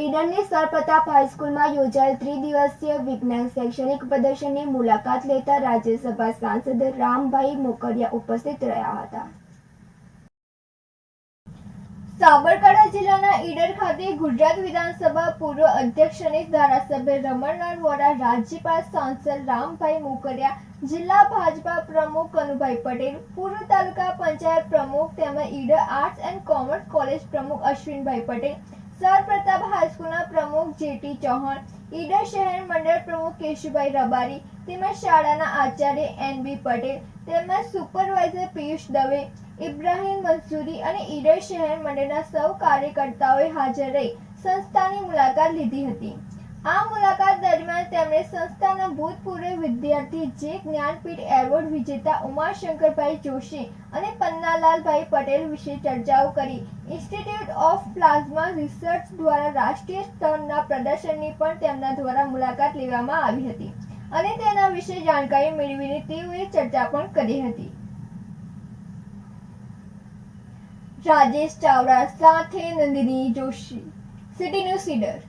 ઈડનની સરપ્રતાપ હાઈસ્કૂલમાં યોજાયેલ ત્રિદિવસીય વિજ્ઞાન શૈક્ષણિક પ્રદર્શનની મુલાકાત લેતા રાજ્યસભા સાંસદ રામભાઈ મોકરિયા ઉપસ્થિત રહ્યા હતા. સાબરકાંઠા જિલ્લાના ઈડર ખાતે ગુજરાત વિધાનસભા પૂર્વ અધ્યક્ષ અને ધારાસભ્ય રમણલાલ વોરા, રાજ્યપાલ સાંસદ રામભાઈ મોકરિયા, જિલ્લા ભાજપા પ્રમુખ કનુભાઈ પટેલ, પૂર્વ તાલુકા પંચાયત પ્રમુખ તેમજ Idar arts and commerce college પ્રમુખ અશ્વિનભાઈ પટેલ સર પ્રતાપ હાઈસ્કૂલના પ્રમુખ જેટી ચૌહાણ, ઈડર શહેર મંડળ પ્રમુખ કેશુભાઈ રબારી, તેમજ શાળાના આચાર્ય એન બી પટેલ, તેમજ સુપરવાઇઝર પિયુષ દવે, ઇબ્રાહીમ મંસૂરી અને ઈડર શહેર મંડળના સૌ કાર્યકર્તાઓએ હાજર રહી સંસ્થાની મુલાકાત લીધી હતી. આ મુલાકાત દરમિયાન તેમણે સંસ્થાના ભૂતપૂર્વ વિદ્યાર્થી જે જ્ઞાનપીઠ એવોર્ડ વિજેતા ઉમાશંકરભાઈ જોશી અને પન્નાલાલભાઈ પટેલ વિશે ચર્ચાઓ કરી. ઇન્સ્ટિટ્યૂટ ઓફ પ્લાઝમા રિસર્ચ દ્વારા રાષ્ટ્રીય સ્તરના પ્રદર્શનની પણ તેમના દ્વારા મુલાકાત લેવામાં આવી હતી અને તેના વિશે જાણકારી મેળવીને તેઓએ ચર્ચા પણ કરી હતી. રાજેશ ચાવડા સાથે Nandini Joshi city news cider